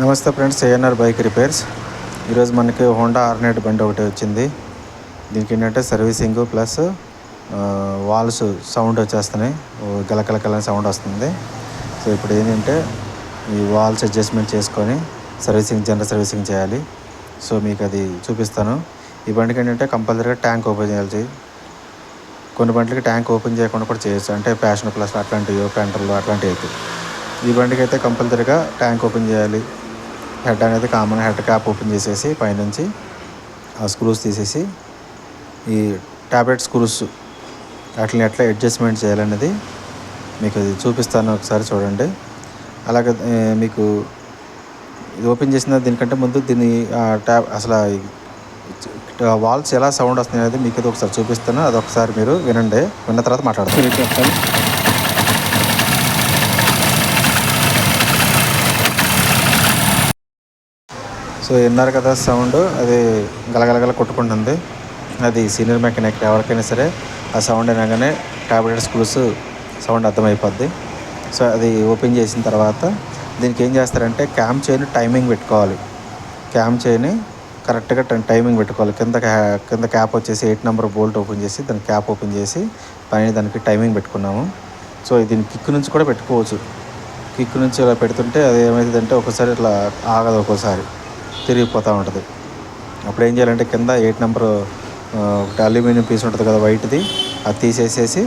నమస్తే friends ANR bike repairs ఈరోజు మనకి హోండా ఆర్నేట్ బండి ఒకటి వచ్చింది. దీనికి ఏంటంటే సర్వీసింగ్ ప్లస్ వాల్స్ సౌండ్ వచ్చేస్తున్నాయి. ఓ సౌండ్ వస్తుంది. సో ఇప్పుడు ఏంటంటే ఈ వాల్స్ అడ్జస్ట్మెంట్ చేసుకొని సర్వీసింగ్ జనరల్ సర్వీసింగ్ చేయాలి. సో మీకు అది చూపిస్తాను. ఈ బండికి ఏంటంటే కంపల్సరీగా ట్యాంక్ ఓపెన్ చేయాలి కొన్ని బండ్లకి ట్యాంక్ ఓపెన్ చేయకుండా కూడా చేయొచ్చు. అంటే ప్యాషన్ ప్లస్ అట్లాంటివి ప్యాంటర్లు అట్లాంటివి అయితే. ఈ బండికి అయితే కంపల్సరీగా ట్యాంక్ ఓపెన్ చేయాలి. హెడ్ అనేది కామన్ హెడ్ క్యాప్ ఓపెన్ చేసేసి పైనుంచి ఆ స్క్రూస్ తీసేసి ఈ ట్యాబ్లెట్ స్క్రూస్ వాటిని ఎట్లా అడ్జస్ట్మెంట్ చేయాలనేది మీకు అది చూపిస్తాను ఒకసారి చూడండి. అలాగే మీకు ఇది ఓపెన్ చేసిన దీనికంటే ముందు దీన్ని ట్యాబ్ అసలు వాల్స్ ఎలా సౌండ్ వస్తుంది అనేది మీకు ఇది ఒకసారి చూపిస్తాను. అది ఒకసారి మీరు వినండి. విన్న తర్వాత మాట్లాడతాను సో విన్నారు కదా సౌండ్ అది గలగలగల కొట్టుకుంటుంది. అది సీనియర్ మెకానిక్ ఎవరికైనా సరే ఆ సౌండ్ అనగానే టాబ్లెట్ స్క్రూస్ సౌండ్ అర్థమైపోద్ది. సో అది ఓపెన్ చేసిన తర్వాత దీనికి ఏం చేస్తారంటే క్యామ్ చైన్ టైమింగ్ పెట్టుకోవాలి. క్యామ్ చైన్ కరెక్ట్గా టైమింగ్ పెట్టుకోవాలి. కింద క్యా- కింద క్యాప్ వచ్చేసి ఎయిట్ నెంబర్ బోల్ట్ ఓపెన్ చేసి దాని క్యాప్ ఓపెన్ చేసి పైన దానికి టైమింగ్ పెట్టుకున్నాము. సో దీని కిక్ నుంచి కూడా పెట్టుకోవచ్చు. కిక్ నుంచి ఇలా పెడుతుంటే అది ఏమవుతుందంటే ఒకసారి ఇట్లా ఆగదు ఒక్కోసారి. తిరిగిపోతూ ఉంటుంది. అప్పుడు ఏం చేయాలంటే కింద ఎయిట్ నెంబర్ ఒకటి అల్యూమినియం పీస్ ఉంటుంది కదా వైట్ది అది తీసేసేసి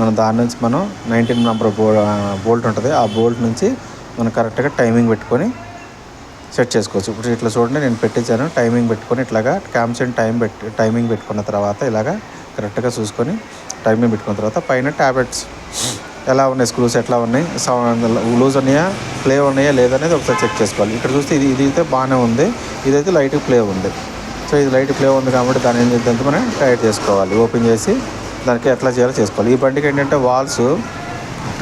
మనం దాని నుంచి మనం నైన్టీన్ నెంబర్ బో బోల్ట్ ఉంటుంది ఆ బోల్ట్ నుంచి మనం కరెక్ట్గా టైమింగ్ పెట్టుకొని సెట్ చేసుకోవచ్చు. ఇప్పుడు ఇట్లా చూడండి నేను పెట్టించాను టైమింగ్ పెట్టుకొని ఇట్లాగా క్యామ్సన్ టైం పెట్టి టైమింగ్ పెట్టుకున్న తర్వాత ఇలాగా కరెక్ట్గా చూసుకొని టైమింగ్ పెట్టుకున్న తర్వాత పైన ట్యాబ్లెట్స్ ఎలా ఉన్నాయి స్క్రూస్ ఎట్లా ఉన్నాయి? సౌండ్ లూజ్ ఉన్నాయా? ప్లే ఉన్నాయా? లేదనేది ఒకసారి చెక్ చేసుకోవాలి. ఇక్కడ చూస్తే ఇది ఇది అయితే బాగానే ఉంది. ఇదైతే లైట్ ప్లే ఉంది. సో ఇది లైట్ ప్లే ఉంది కాబట్టి దాన్ని ఏం చేద్దాం మనం టైట్ చేసుకోవాలి. ఓపెన్ చేసి దానికి ఎట్లా చేయాలో చేసుకోవాలి. ఈ బండికి ఏంటంటే వాల్స్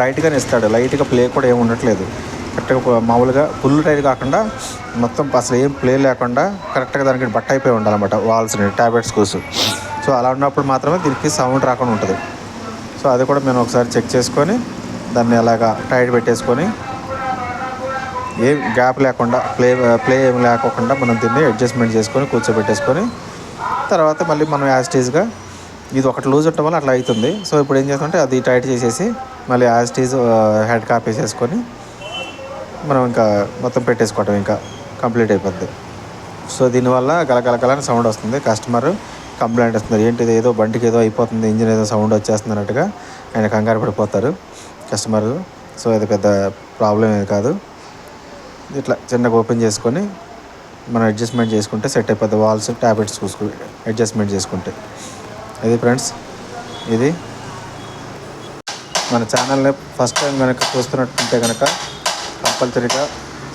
టైట్గానే ఇస్తాడు. లైట్గా ప్లే కూడా ఏమి ఉండట్లేదు. కరెక్ట్గా మామూలుగా ఫుల్ టైట్ కాకుండా మొత్తం అసలు ఏం ప్లే లేకుండా కరెక్ట్గా దానికి బట్ట అయిపోయి ఉండాలన్నమాట వాల్స్ని ట్యాబ్లెట్స్ కోసం సో అలా ఉన్నప్పుడు మాత్రమే దీనికి సౌండ్ రాకుండా ఉంటుంది. సో అది కూడా మేము ఒకసారి చెక్ చేసుకొని దాన్ని అలాగా టైట్ పెట్టేసుకొని ఏం గ్యాప్ లేకుండా ప్లే ప్లే ఏం లేకోకుండా మనం దీన్ని అడ్జస్ట్మెంట్ చేసుకొని కూర్చోబెట్టేసుకొని తర్వాత మళ్ళీ మనం యాజిటీజ్గా ఇది ఒకటి లూజ్ ఉండటం వల్ల అట్లా అవుతుంది. సో ఇప్పుడు ఏం చేస్తామంటే అది టైట్ చేసేసి మళ్ళీ యాజిటీజ్ హెడ్ కాప్ వేసేసుకొని మనం ఇంకా మొత్తం పెట్టేసుకోవటం ఇంకా కంప్లీట్ అయిపోద్ది. సో దీనివల్ల గలగలగలని సౌండ్ వస్తుంది కస్టమర్. కంప్లైంట్ వస్తుంది ఏంటిది? ఏదో బండికి ఏదో అయిపోతుంది ఇంజిన్ ఏదో సౌండ్ వచ్చేస్తుంది అన్నట్టుగా ఆయన కంగారు పడిపోతారు కస్టమర్ సో అది పెద్ద ప్రాబ్లం ఏది కాదు. ఇట్లా చిన్నగా ఓపెన్ చేసుకొని మనం అడ్జస్ట్మెంట్ చేసుకుంటే సెట్ అయిపోతుంది వాల్స్ ట్యాబ్లెట్స్ చూసుకు అడ్జస్ట్మెంట్ చేసుకుంటే. ఇది ఫ్రెండ్స్ ఇది మన ఛానల్ని ఫస్ట్ టైం కనుక చూస్తున్నట్టుంటే కనుక కంపల్సరీగా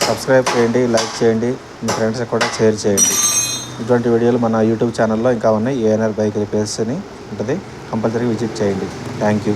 సబ్స్క్రైబ్ చేయండి లైక్ చేయండి మీ ఫ్రెండ్స్కి కూడా షేర్ చేయండి. ఇటువంటి వీడియోలు మన యూట్యూబ్ ఛానల్లో ఇంకా ఉన్నాయి. ఏఎన్ఆర్ బైక్ రిపేర్స్ అని ఉంటుంది. కంపల్సరీ విజిట్ చేయండి. Thank you.